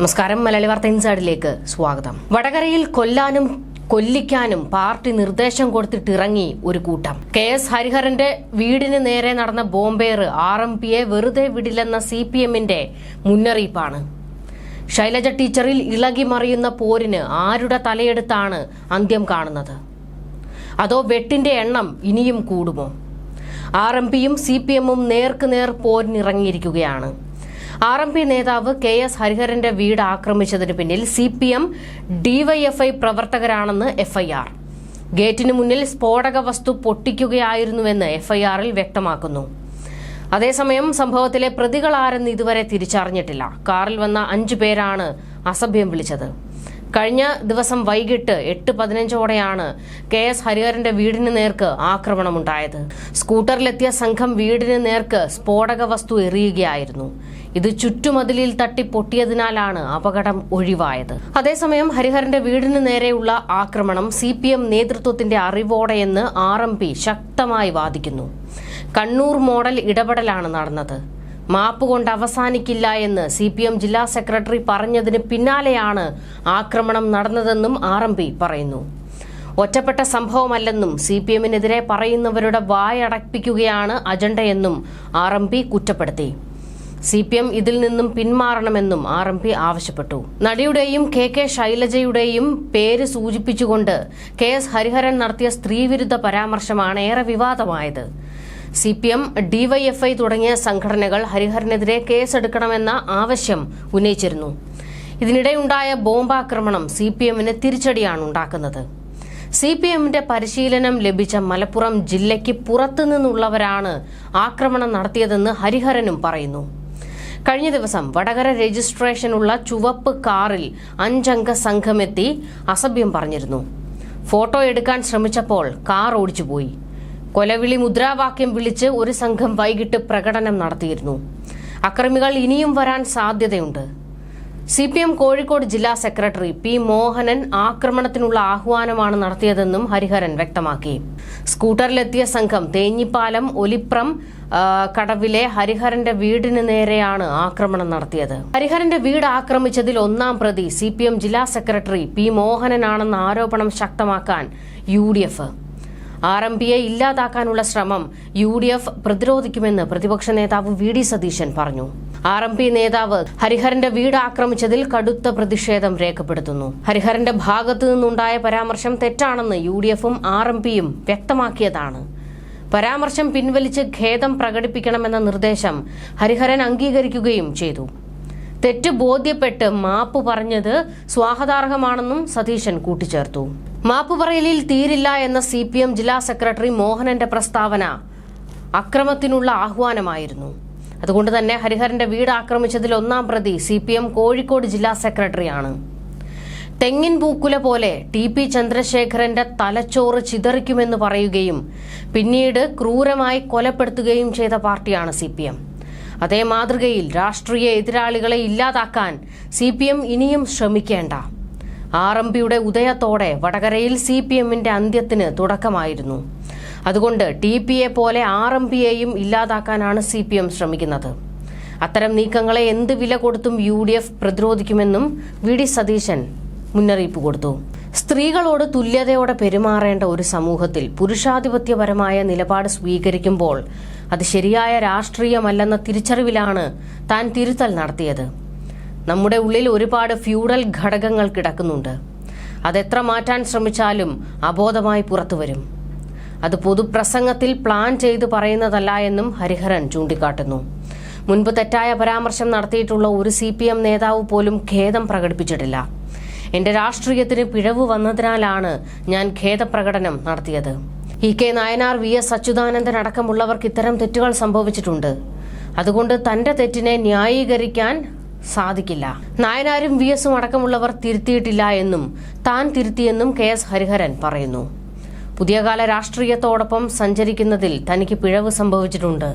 നമസ്കാരം. മലയാളി വാർത്ത ഇൻസൈഡിലേക്ക് സ്വാഗതം. വടകരയിൽ കൊല്ലാനും കൊല്ലിക്കാനും പാർട്ടി നിർദ്ദേശം കൊടുത്തിട്ടിറങ്ങി ഒരു കൂട്ടം. കെ എസ് ഹരിഹരന്റെ വീടിന് നേരെ നടന്ന ബോംബേറ് ആർ എം പിയെ വെറുതെ വിടില്ലെന്ന സി പി എമ്മിന്റെ മുന്നറിയിപ്പാണ്. ശൈലജ ടീച്ചറിൽ ഇളകി മറിയുന്ന പോരിന് ആരുടെ തലയെടുത്താണ് അന്ത്യം കാണുന്നത്? അതോ വെട്ടിന്റെ എണ്ണം ഇനിയും കൂടുമോ? ആർ എം പിയും സി പി എമ്മും നേർക്കുനേർ പോരിനിറങ്ങിയിരിക്കുകയാണ്. ആർ എം പി നേതാവ് കെ എസ് ഹരിഹരന്റെ വീട് ആക്രമിച്ചതിന് പിന്നിൽ സി പി എം ഡിവൈഎഫ്ഐ പ്രവർത്തകരാണെന്ന് എഫ്ഐആർ ഗേറ്റിന് മുന്നിൽ സ്ഫോടക വസ്തു പൊട്ടിക്കുകയായിരുന്നുവെന്ന് എഫ്ഐആറിൽ വ്യക്തമാക്കുന്നു. അതേസമയം സംഭവത്തിലെ പ്രതികളാരെന്ന് ഇതുവരെ തിരിച്ചറിഞ്ഞിട്ടില്ല. കാറിൽ വന്ന അഞ്ചു പേരാണ് അസഭ്യം വിളിച്ചത്. കഴിഞ്ഞ ദിവസം വൈകിട്ട് എട്ട് പതിനഞ്ചോടെയാണ് കെ എസ് ഹരിഹരന്റെ വീടിന് നേർക്ക് ആക്രമണമുണ്ടായത്. സ്കൂട്ടറിലെത്തിയ സംഘം വീടിന് നേർക്ക് സ്ഫോടക വസ്തു എറിയുകയായിരുന്നു. ഇത് ചുറ്റുമതിലിൽ തട്ടി പൊട്ടിയതിനാലാണ് അപകടം ഒഴിവായത്. അതേസമയം ഹരിഹരന്റെ വീടിന് നേരെയുള്ള ആക്രമണം സി പി എം നേതൃത്വത്തിന്റെ അറിവോടെയെന്ന് ആർ എം പി ശക്തമായി വാദിക്കുന്നു. കണ്ണൂർ മോഡൽ ഇടപെടലാണ് നടന്നത്. മാപ്പ് കൊണ്ട് അവസാനിക്കില്ല എന്ന് സി പി എം ജില്ലാ സെക്രട്ടറി പറഞ്ഞതിന് പിന്നാലെയാണ് ആക്രമണം നടന്നതെന്നും ആർ എം പി പറയുന്നു. ഒറ്റപ്പെട്ട സംഭവമല്ലെന്നും സി പി എമ്മിനെതിരെ പറയുന്നവരുടെ വായടപ്പിക്കുകയാണ് അജണ്ടയെന്നും ആർ എം പി കുറ്റപ്പെടുത്തി. സി പി എം ഇതിൽ നിന്നും പിന്മാറണമെന്നും ആർ എം പി ആവശ്യപ്പെട്ടു. നടിയുടെയും കെ കെ ശൈലജയുടെയും പേര് സൂചിപ്പിച്ചുകൊണ്ട് കെ എസ് ഹരിഹരൻ നടത്തിയ സ്ത്രീവിരുദ്ധ പരാമർശമാണ് ഏറെ വിവാദമായത്. സി പി എം ഡിവൈഎഫ്ഐ തുടങ്ങിയ സംഘടനകൾ ഹരിഹരനെതിരെ കേസെടുക്കണമെന്ന ആവശ്യം ഉന്നയിച്ചിരുന്നു. ഇതിനിടെയുണ്ടായ ബോംബാക്രമണം സി പി എമ്മിന് തിരിച്ചടിയാണ് ഉണ്ടാക്കുന്നത്. സി പി എമ്മിന്റെ പരിശീലനം ലഭിച്ച മലപ്പുറം ജില്ലയ്ക്ക് പുറത്തുനിന്നുള്ളവരാണ് ആക്രമണം നടത്തിയതെന്ന് ഹരിഹരനും പറയുന്നു. കഴിഞ്ഞ ദിവസം വടകര രജിസ്ട്രേഷനുള്ള ചുവപ്പ് കാറിൽ അഞ്ചംഗ സംഘമെത്തി അസഭ്യം പറഞ്ഞിരുന്നു. ഫോട്ടോ എടുക്കാൻ ശ്രമിച്ചപ്പോൾ കാർ ഓടിച്ചുപോയി. കൊലവിളി മുദ്രാവാക്യം വിളിച്ച് ഒരു സംഘം വൈകിട്ട് പ്രകടനം നടത്തിയിരുന്നു. അക്രമികൾ ഇനിയും വരാൻ സാധ്യതയുണ്ട്. സി പി എം കോഴിക്കോട് ജില്ലാ സെക്രട്ടറി പി മോഹനൻ ആക്രമണത്തിനുള്ള ആഹ്വാനമാണ് നടത്തിയതെന്നും ഹരിഹരൻ വ്യക്തമാക്കി. സ്കൂട്ടറിലെത്തിയ സംഘം തേഞ്ഞിപ്പാലം ഒലിപ്രം കടവിലെ ഹരിഹരന്റെ വീടിന് നേരെയാണ് ആക്രമണം നടത്തിയത്. ഹരിഹരന്റെ വീട് ആക്രമിച്ചതിൽ ഒന്നാം പ്രതി സി പി എം ജില്ലാ സെക്രട്ടറി പി മോഹനനാണെന്ന ആരോപണം ശക്തമാക്കാൻ U D F. R M പിയെ ഇല്ലാതാക്കാനുള്ള ശ്രമം യു ഡി എഫ് പ്രതിരോധിക്കുമെന്ന് പ്രതിപക്ഷ നേതാവ് വി ഡി സതീശൻ പറഞ്ഞു. ആർ എം പി നേതാവ് ഹരിഹരന്റെ വീട് ആക്രമിച്ചതിൽ കടുത്ത പ്രതിഷേധം രേഖപ്പെടുത്തുന്നു. ഹരിഹരന്റെ ഭാഗത്തു നിന്നുണ്ടായ പരാമർശം തെറ്റാണെന്ന് യു ഡി എഫും ആർ എം പിയും വ്യക്തമാക്കിയതാണ്. പരാമർശം പിൻവലിച്ച് ഖേദം പ്രകടിപ്പിക്കണമെന്ന നിർദ്ദേശം ഹരിഹരൻ അംഗീകരിക്കുകയും ചെയ്തു. തെറ്റ് ബോധ്യപ്പെട്ട് മാപ്പ് പറഞ്ഞത് സ്വാഗതാർഹമാണെന്നും സതീശൻ കൂട്ടിച്ചേർത്തു. മാപ്പ് പറയലിൽ തീരില്ല എന്ന സി പി എം ജില്ലാ സെക്രട്ടറി മോഹനന്റെ പ്രസ്താവന അക്രമത്തിനുള്ള ആഹ്വാനമായിരുന്നു. അതുകൊണ്ട് തന്നെ ഹരിഹരന്റെ വീട് ആക്രമിച്ചതിൽ ഒന്നാം പ്രതി സി പി എം കോഴിക്കോട് ജില്ലാ സെക്രട്ടറിയാണ്. തെങ്ങിൻ പൂക്കുല പോലെ ടി പി ചന്ദ്രശേഖരന്റെ തലച്ചോറ് ചിതറിക്കുമെന്ന് പറയുകയും പിന്നീട് ക്രൂരമായി കൊലപ്പെടുത്തുകയും ചെയ്ത പാർട്ടിയാണ് സി പി എം അതേ മാതൃകയിൽ രാഷ്ട്രീയ എതിരാളികളെ ഇല്ലാതാക്കാൻ സി പി എം ഇനിയും ശ്രമിക്കേണ്ട. ആർ എം പിയുടെ ഉദയത്തോടെ വടകരയിൽ സി പി എമ്മിന്റെ അന്ത്യത്തിന് തുടക്കമായിരുന്നു. അതുകൊണ്ട് ടി പി എ പോലെ ആർ എം പിയെയും ഇല്ലാതാക്കാനാണ് സി പി എം ശ്രമിക്കുന്നത്. അത്തരം നീക്കങ്ങളെ എന്ത് വില കൊടുത്തും യു ഡി എഫ് പ്രതിരോധിക്കുമെന്നും വി ഡി സതീശൻ മുന്നറിയിപ്പ് കൊടുത്തു. സ്ത്രീകളോട് തുല്യതയോടെ പെരുമാറേണ്ട ഒരു സമൂഹത്തിൽ പുരുഷാധിപത്യപരമായ നിലപാട് സ്വീകരിക്കുമ്പോൾ അത് ശരിയായ രാഷ്ട്രീയമല്ലെന്ന തിരിച്ചറിവിലാണ് താൻ തിരുത്തൽ നടത്തിയത്. നമ്മുടെ ഉള്ളിൽ ഒരുപാട് ഫ്യൂഡൽ ഘടകങ്ങൾ കിടക്കുന്നുണ്ട്. അതെത്ര മാറ്റാൻ ശ്രമിച്ചാലും അബോധമായി പുറത്തുവരും. അത് പൊതുപ്രസംഗത്തിൽ പ്ലാൻ ചെയ്ത് പറയുന്നതല്ല എന്നും ഹരിഹരൻ ചൂണ്ടിക്കാട്ടുന്നു. മുൻപ് തെറ്റായ പരാമർശം നടത്തിയിട്ടുള്ള ഒരു സി പി എം നേതാവ് പോലും ഖേദം പ്രകടിപ്പിച്ചിട്ടില്ല. എന്റെ രാഷ്ട്രീയത്തിന് പിഴവ് വന്നതിനാലാണ് ഞാൻ ഖേദപ്രകടനം നടത്തിയത്. E K Nayanar V S Achuthanandan അടക്കമുള്ളവർക്ക് ഇത്തരം തെറ്റുകൾ സംഭവിച്ചിട്ടുണ്ട്. അതുകൊണ്ട് തന്റെ തെറ്റിനെ ന്യായീകരിക്കാൻ സാധിക്കില്ല. നായനാരും വി എസും അടക്കമുള്ളവർ തിരുത്തിയിട്ടില്ല എന്നും താൻ തിരുത്തിയെന്നും കെ എസ് ഹരിഹരൻ പറയുന്നു. പുതിയ കാല രാഷ്ട്രീയത്തോടൊപ്പം സഞ്ചരിക്കുന്നതിൽ തനിക്ക് പിഴവ് സംഭവിച്ചിട്ടുണ്ട്.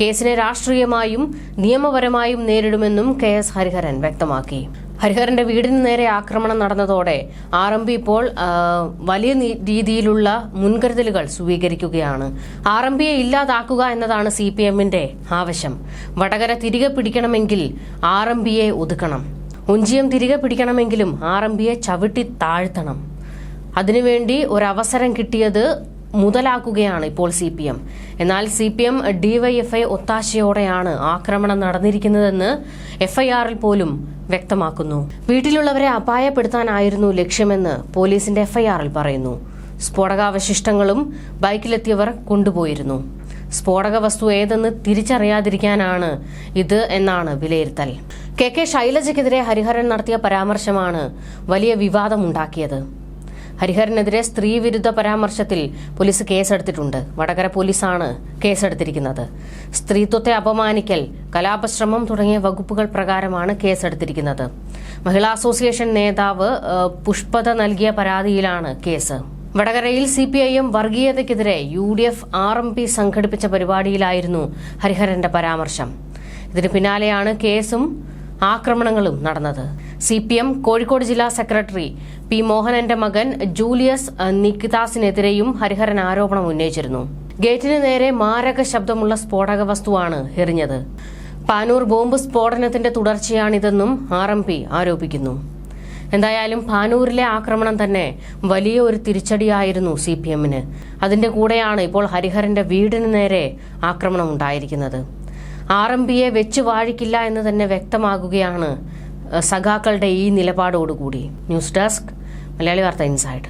കേസിനെ രാഷ്ട്രീയമായും നിയമപരമായും നേരിടുമെന്നും കെ എസ് ഹരിഹരൻ വ്യക്തമാക്കി. ഹരിഹരന്റെ വീടിന് നേരെ ആക്രമണം നടന്നതോടെ ആർ എം പി ഇപ്പോൾ വലിയ രീതിയിലുള്ള മുൻകരുതലുകൾ സ്വീകരിക്കുകയാണ്. ആർ എം പിയെ ഇല്ലാതാക്കുക എന്നതാണ് സി പി എമ്മിന്റെ ആവശ്യം. വടകര തിരികെ പിടിക്കണമെങ്കിൽ ആർ എം പിയെ ഒതുക്കണം. ഒഞ്ചിയം തിരികെ പിടിക്കണമെങ്കിലും ആർ എം പിയെ ചവിട്ടി താഴ്ത്തണം. അതിനുവേണ്ടി ഒരവസരം കിട്ടിയത് മുതലാക്കുകയാണ് ഇപ്പോൾ സി പി എം. എന്നാൽ സി പി എം ഡിവൈഎഫ്ഐ ഒത്താശയോടെയാണ് ആക്രമണം നടന്നിരിക്കുന്നതെന്ന് എഫ്ഐആറിൽ പോലും വ്യക്തമാക്കുന്നു. വീട്ടിലുള്ളവരെ അപായപ്പെടുത്താനായിരുന്നു ലക്ഷ്യമെന്ന് പോലീസിന്റെ എഫ്ഐആറിൽ പറയുന്നു. സ്ഫോടകാവശിഷ്ടങ്ങളും ബൈക്കിലെത്തിയവർ കൊണ്ടുപോയിരുന്നു. സ്ഫോടക വസ്തു ഏതെന്ന് തിരിച്ചറിയാതിരിക്കാനാണ് ഇത് എന്നാണ് വിലയിരുത്തൽ. കെ കെ ശൈലജയ്ക്കെതിരെ ഹരിഹരൻ നടത്തിയ പരാമർശമാണ് വലിയ വിവാദമുണ്ടാക്കിയത്. ഹരിഹരനെതിരെ സ്ത്രീവിരുദ്ധ പരാമർശത്തിൽ പോലീസ് കേസെടുത്തിട്ടുണ്ട്. വടകര പോലീസാണ് കേസെടുത്തിരിക്കുന്നത്. സ്ത്രീത്വത്തെ അപമാനിക്കൽ കലാപശ്രമം തുടങ്ങിയ വകുപ്പുകൾ പ്രകാരമാണ് കേസെടുത്തിരിക്കുന്നത്. മഹിളാ അസോസിയേഷൻ നേതാവ് പുഷ്പത നൽകിയ പരാതിയിലാണ് കേസ്. വടകരയിൽ C P I M വർഗീയതയ്ക്കെതിരെ U D F R M P സംഘടിപ്പിച്ച പരിപാടിയിലായിരുന്നു ഹരിഹരന്റെ പരാമർശം. ഇതിന് പിന്നാലെയാണ് കേസും ആക്രമണങ്ങളും നടന്നത്. സി പി എം കോഴിക്കോട് ജില്ലാ സെക്രട്ടറി പി മോഹനന്റെ മകൻ ജൂലിയസ് നിക്കിതാസിനെതിരെയും ഹരിഹരൻ ആരോപണം ഉന്നയിച്ചിരുന്നു. ഗേറ്റിന് നേരെ മാരക ശബ്ദമുള്ള സ്ഫോടക വസ്തുവാണ് എറിഞ്ഞത്. പാനൂർ ബോംബ് സ്ഫോടനത്തിന്റെ തുടർച്ചയാണിതെന്നും ആർ എം പി ആരോപിക്കുന്നു. എന്തായാലും പാനൂരിലെ ആക്രമണം തന്നെ വലിയ ഒരു തിരിച്ചടിയായിരുന്നു സി പി എമ്മിന് അതിന്റെ കൂടെയാണ് ഇപ്പോൾ ഹരിഹരന്റെ വീടിന് നേരെ ആക്രമണം ഉണ്ടായിരിക്കുന്നത്. ആർ എം പിയെ വെച്ച് വാഴിക്കില്ല എന്ന് തന്നെ വ്യക്തമാകുകയാണ് സഖാക്കളുടെ ഈ നിലപാടോടുകൂടി. ന്യൂസ് ഡെസ്ക് മലയാളി വാർത്ത ഇൻസൈഡ്.